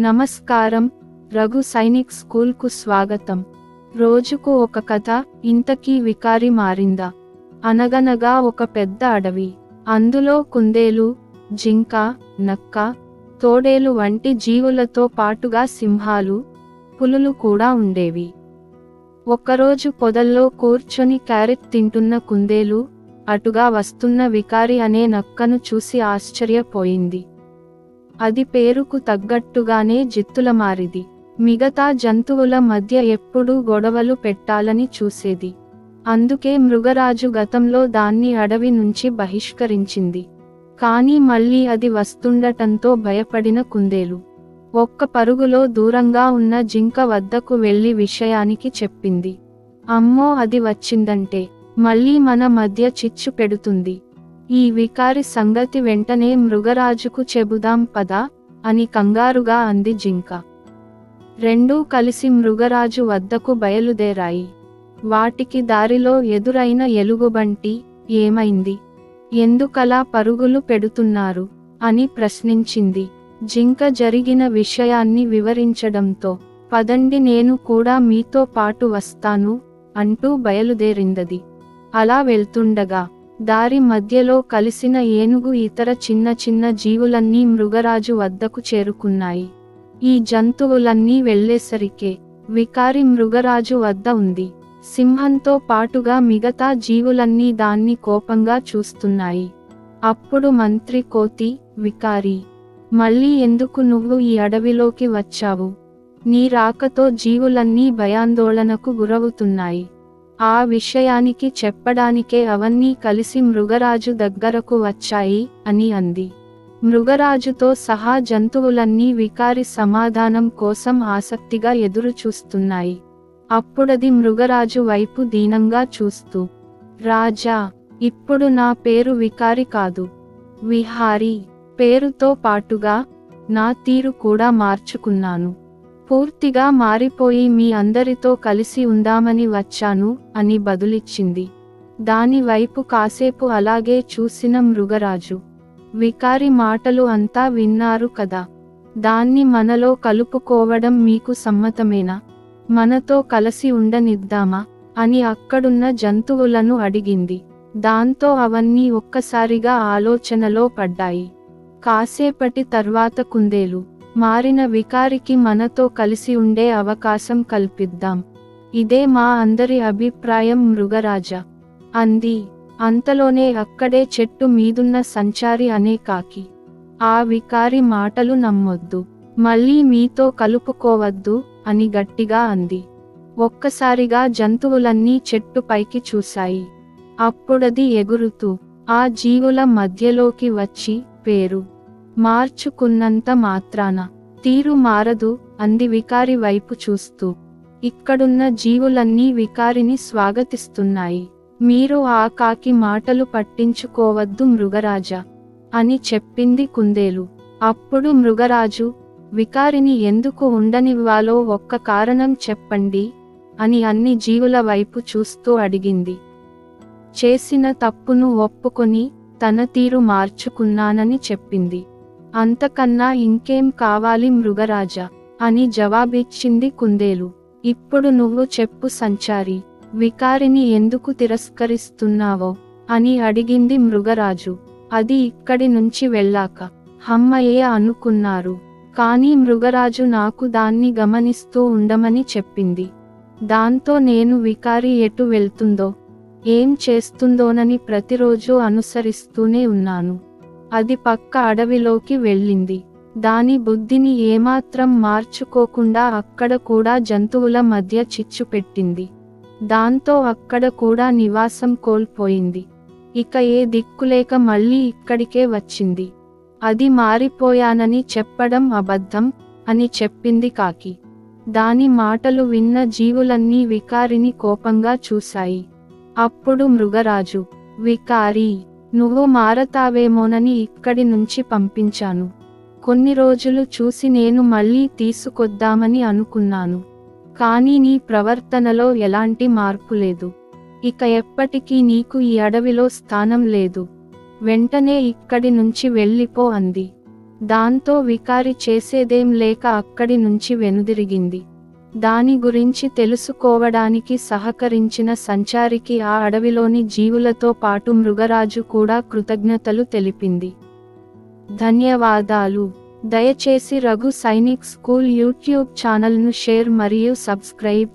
నమస్కారం. రఘు సైనిక్ స్కూల్కు స్వాగతం. రోజుకు ఒక కథ ఇంతకీ వికారి మారిందా? అనగనగా ఒక పెద్ద అడవి. అందులో కుందేలు జింక నక్క తోడేలు వంటి జీవులతో పాటుగా సింహాలు పులులు కూడా ఉండేవి. ఒక్కరోజు పొదల్లో కూర్చొని క్యారెట్ తింటున్న కుందేలు అటుగా వస్తున్న వికారి అనే నక్కను చూసి ఆశ్చర్యపోయింది. అది పేరుకు తగ్గట్టుగానే జిత్తుల మారిది మిగతా జంతువుల మధ్య ఎప్పుడూ గొడవలు పెట్టాలని చూసేది. అందుకే మృగరాజు గతంలో దాన్ని అడవి నుంచి బహిష్కరించింది. కానీ మళ్ళీ అది వస్తుండటంతో భయపడిన కుందేలు. ఒక్క పరుగులో దూరంగా ఉన్న జింక వద్దకు వెళ్ళి విషయానికి చెప్పింది. అమ్మో అది వచ్చిందంటే మళ్ళీ మన మధ్య చిచ్చు పెడుతుంది. ఈ వికారి సంగతి వెంటనే మృగరాజుకు చెబుదాం పదా అని కంగారుగా అంది జింక. రెండూ కలిసి మృగరాజు వద్దకు బయలుదేరాయి. వాటికి దారిలో ఎదురైన ఎలుగుబంటి ఏమైంది? ఎందుకలా పరుగులు పెడుతున్నారు? అని ప్రశ్నించింది. జింక జరిగిన విషయాన్ని వివరించడంతో పదండి నేను కూడా మీతో పాటు వస్తాను అంటూ బయలుదేరిందది. అలా వెళ్తుండగా దారి మధ్యలో కలిసిన ఏనుగు ఇతర చిన్న చిన్న జీవులన్నీ మృగరాజు వద్దకు చేరుకున్నాయి. ఈ జంతువులన్నీ వెళ్ళేసరికే వికారి మృగరాజు వద్ద ఉంది. సింహంతో పాటుగా మిగతా జీవులన్నీ దాన్ని కోపంగా చూస్తున్నాయి. అప్పుడు మంత్రి కోతి వికారి మళ్ళీ ఎందుకు నువ్వు ఈ అడవిలోకి వచ్చావు? నీ రాకతో జీవులన్నీ భయాందోళనకు గురవుతున్నాయి. ఆ విషయానికి చెప్పడానికే అవన్నీ కలిసి మృగరాజు దగ్గరకు వచ్చాయి అని అంది. మృగరాజుతో సహా జంతువులన్నీ వికారి సమాధానం కోసం ఆసక్తిగా ఎదురు చూస్తున్నాయి అప్పుడది మృగరాజు వైపు దీనంగా చూస్తూ రాజా ఇప్పుడు నా పేరు వికారి కాదు. విహారీ పేరుతో పాటుగా నా తీరు కూడా మార్చుకున్నాను. పూర్తిగా మారిపోయి మీ అందరితో కలిసి ఉందామని వచ్చాను అని బదులిచ్చింది. దాని వైపు కాసేపు అలాగే చూసిన మృగరాజు. వికారి మాటలు అంతా విన్నారు కదా. దాన్ని మనలో కలుపుకోవడం మీకు సమ్మతమేనా? మనతో కలిసి ఉండనిద్దామా? అని అక్కడున్న జంతువులను అడిగింది. దాంతో అవన్నీ ఒక్కసారిగా ఆలోచనలో పడ్డాయి. కాసేపటి తర్వాత కుందేలు. మారిన వికారికి మనతో కలిసి ఉండే అవకాశం కల్పిద్దాం. ఇదే మా అందరి అభిప్రాయం మృగరాజ. అంది. అంతలోనే అక్కడే చెట్టు మీదున్న సంచారి అనే కాకి. ఆ వికారి మాటలు నమ్మొద్దు. మళ్ళీ మీతో కలుపుకోవద్దు అని గట్టిగా అంది. ఒక్కసారిగా జంతువులన్నీ చెట్టు పైకి చూశాయి. అప్పుడది ఎగురుతూ ఆ జీవుల మధ్యలోకి వచ్చి పేరు మార్చుకున్నంత మాత్రాన. తీరు మారదు అంది వికారి వైపు చూస్తూ. ఇక్కడున్న జీవులన్నీ వికారిని స్వాగతిస్తున్నాయి. మీరు ఆ కాకి మాటలు పట్టించుకోవద్దు మృగరాజ అని చెప్పింది కుందేలు. అప్పుడు మృగరాజు వికారిని ఎందుకు ఉండనివ్వాలో ఒక్క కారణం చెప్పండి అని అన్ని జీవుల వైపు చూస్తూ అడిగింది. చేసిన తప్పును ఒప్పుకొని తన తీరు మార్చుకున్నానని చెప్పింది. అంతకన్నా ఇంకేం కావాలి మృగరాజా? అని జవాబిచ్చింది కుందేలు. ఇప్పుడు నువ్వు చెప్పు సంచారి వికారిని ఎందుకు తిరస్కరిస్తున్నావో? అని అడిగింది మృగరాజు. అది ఇక్కడి నుంచి వెళ్ళాక. హమ్మయ్య అనుకున్నారు. కానీ మృగరాజు నాకు దాన్ని గమనిస్తూ ఉండమని చెప్పింది. దాంతో నేను వికారి ఎటు వెళ్తుందో ఏం చేస్తుందోనని ప్రతిరోజు అనుసరిస్తూనే ఉన్నాను. అది పక్క అడవిలోకి వెళ్ళింది. దాని బుద్ధిని ఏమాత్రం మార్చుకోకుండా అక్కడ కూడా జంతువుల మధ్య చిచ్చు పెట్టింది. దాంతో అక్కడ కూడా నివాసం కోల్పోయింది. ఇక ఏ దిక్కులేక మళ్ళీ ఇక్కడికే వచ్చింది. అది మారిపోయానని చెప్పడం అబద్ధం అని చెప్పింది కాకి. దాని మాటలు విన్న జీవులన్నీ వికారిని కోపంగా చూశాయి. అప్పుడు మృగరాజు వికారి! నువ్వు మారతావేమోనని ఇక్కడి నుంచి పంపించాను. కొన్ని రోజులు చూసి నేను మళ్ళీ తీసుకొద్దామని అనుకున్నాను. కానీ నీ ప్రవర్తనలో ఎలాంటి మార్పు లేదు. ఇక ఎప్పటికీ నీకు ఈ అడవిలో స్థానం లేదు. వెంటనే ఇక్కడి నుంచి వెళ్ళిపో అంది. దాంతో వికారి చేసేదేం లేక అక్కడి నుంచి వెనుదిరిగింది. దాని గురించి తెలుసుకోవడానికి సహకరించిన సంచారికి ఆ అడవిలోని జీవులతో పాటు మృగరాజు కూడా కృతజ్ఞతలు తెలిపింది. ధన్యవాదాలు. దయచేసి రఘు సైనిక్ స్కూల్ యూట్యూబ్ ఛానల్ను షేర్ మరియు సబ్స్క్రైబ్